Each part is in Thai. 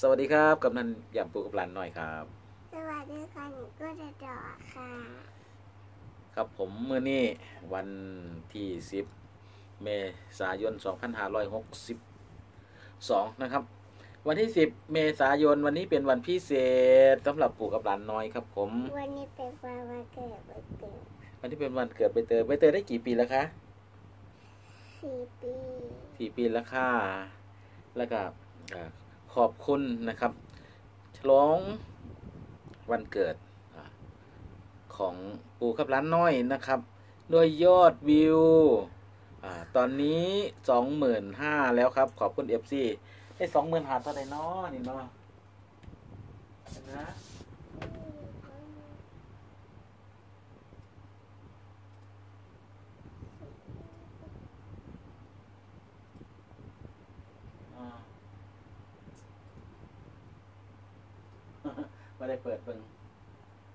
สวัสดีครับกำนันยำปูกับหลานหน่อยครับ สวัสดีค่ะหนูก็จะดอค่ะ ครับผมเมื่อนี้วันที่ 10 เมษายน 2562 นะครับ วันที่ 10 เมษายนวันนี้เป็นวันพิเศษสำหรับปู่กับหลานน้อยครับผม วันนี้เป็นวันวันเกิดวันเกิดวันที่เป็นวันเกิดใบเตยใบเตยได้กี่ปีแล้วคะสี่ปีสี่ปีแล้วค่ะแล้วก็อ่า ขอบคุณนะครับ ฉลองวันเกิดของปู่กับร้านน้อยนะครับ ด้วยยอดวิวอตอนนี้สองหมื่นห้าแล้วครับ ขอบคุณเอฟซีได้สองหมื่นหาเท่าไหร่นาะนี่เนาะนะอ่า ไม่ได้เปิดเบิ่ง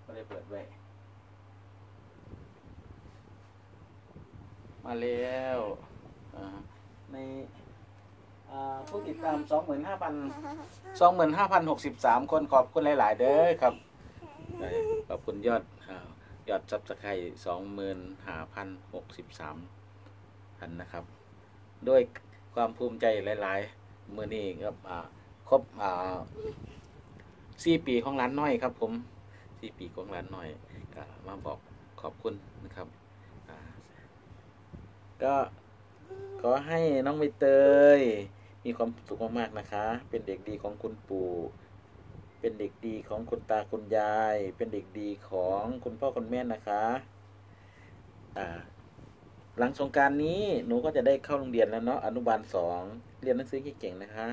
ไม่ได้เปิดไว้ มาแล้วในผู้ติดตามสองหมื่นห้าพันสองหมื่นห้าพันหกสิบสามคนขอบคุณหลาย ๆ เด้อครับ ขอบคุณยอดอยอดซับสไครสองหมื่นห้านนะครับ ด้วยความภูมิใจหลาย ๆ มือนี้ครับครบ สี่ปีของร้านน้อยครับ ผมสี่ปีของร้านน้อยก็มาบอกขอบคุณนะครับก็ขอให้น้องใบเตย มีความสุขมากๆนะคะ เป็นเด็กดีของคุณปู่ เป็นเด็กดีของคุณตาคุณยาย เป็นเด็กดีของคุณพ่อคุณแม่นะคะอ่าหลังสงการนี้หนูก็จะได้เข้าโรงเรียนแล้วเนาะอนุบาลสองเรียนหนังสือเก่งๆนะคะ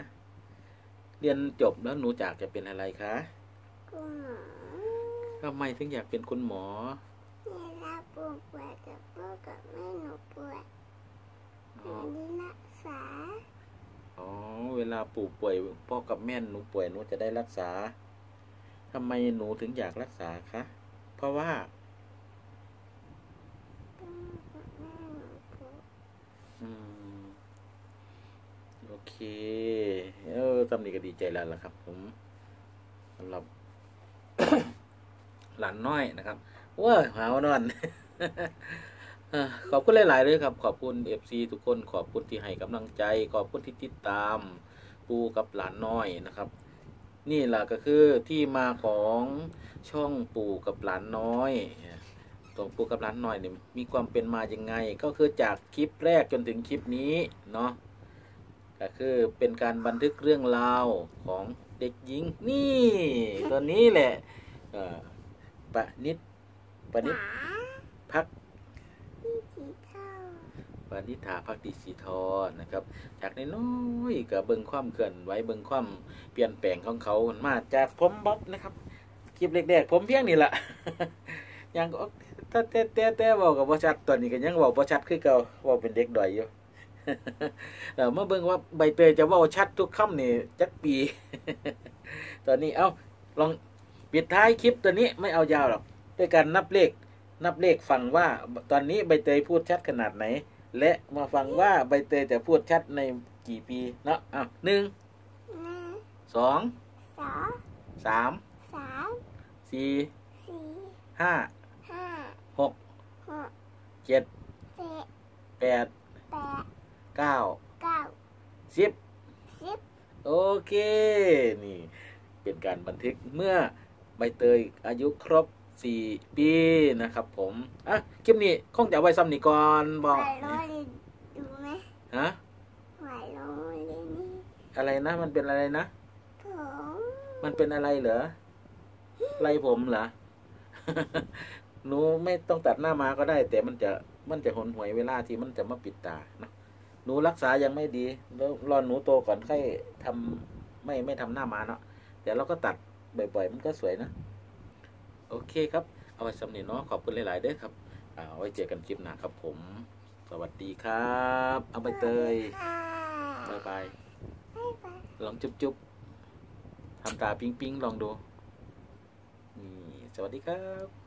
เรียนจบแล้วหนูจากจะเป็นอะไรคะคุณหมอทำไมถึงอยากเป็นคุณหมอเวลาปวดปวดกับพ่อกับแม่หนูปวดหอ๋นูอได้รักษาอ๋อเวลาปู่ป่วยพ่อกับแม่หนูป่วยหนูจะได้รักษาทำไมหนูถึงอยากรักษาคะเพราะว่าพ่อกับแม่หนูปวดอืมโอเคเออ ตำนี้ก็ดีใจแล้วล่ะครับ ผมสำหรับ หลานน้อยนะครับว้าหาวนอนขอบคุณหลาย ๆ เลยครับ ขอบคุณเอฟซีทุกคน ขอบคุณที่ให้กำลังใจ ขอบคุณที่ติดตาม ปูกับหลานน้อยนะครับ นี่แหละก็คือที่มาของช่องปู่กับหลานน้อยตรงปู่กับหลานน้อยเนี่ยมีความเป็นมาอยังไง ก็คือจากคลิปแรกจนถึงคลิปนี้เนาะ ก็คือเป็นการบันทึกเรื่องราวของเด็กหญิงนี่ตัวนี้แหละปะนิดปะนิดจ๋าพักปานิธาพักดีสีทอนะครับจากน้อยๆกับเบิงความเคลื่อนไหวเบิงความเปลี่ยนแปลงของเขามันมาจากผมบ๊อบนะครับคลิปแรกๆผมเพียงนี่แหละยังก็แต่แต่แต่แต่บอกกับบ่ชัดตอนนี้ก็ยังบอกบ่ชัดคือเก่าว่าเป็นเด็กดอยอยู่ เรามาเบิ่งว่าใบเตยจะเว้าชัดทุกคำนี่จักปี ตอนนี้เอ้าลองปิดท้ายคลิปตัวนี้ไม่เอายาวหรอกด้วยการนับเลข นับเลขฟังว่าตอนนี้ใบเตยพูดชัดขนาดไหน และมาฟังว่าใบเตยจะพูดชัดในกี่ปีเนาะอ้าวหนึ่งหนึ่งสองสองสามสามสี่สี่ห้าห้าหกหกเจ็ดเจ็ดแปดแปด เก้าเก้าสิบสิบโอเค นี่ เป็นการบันทึกเมื่อใบเตยอายุครบสี่ปีนะครับผม อะ คลิปนี้คงจะเอาไว้ซ้ำนี่ก่อนบไหวอกโรยดูไหมฮะไหวโรยนี่อะไรนะ มันเป็นอะไรนะ ผม มันเป็นอะไรเหรอไรผมเหรอหนูไม่ต้องตัดหน้ามาก็ได้ แต่มันจะมันจะหนหวยเวลาที่มันจะมาปิดตาเนอะ หนูรักษายังไม่ดีแล้วรอหนูโตก่อนค่อยทำไม่ไม่ทำหน้ามาเนาะแต่เราก็ตัดบ่อยๆ มันก็สวยนะ โอเคครับ เอาไว้สำเนียเนาะขอบคุณหลายๆเด้อครับเอาไว้เจอกันคลิปหน้าครับผม สวัสดีครับเอาไปเตยบายบายบ๊ายบายลองจุ๊บจุ๊บทำตาปิ๊งปิ๊งลองดูนี่สวัสดีครับ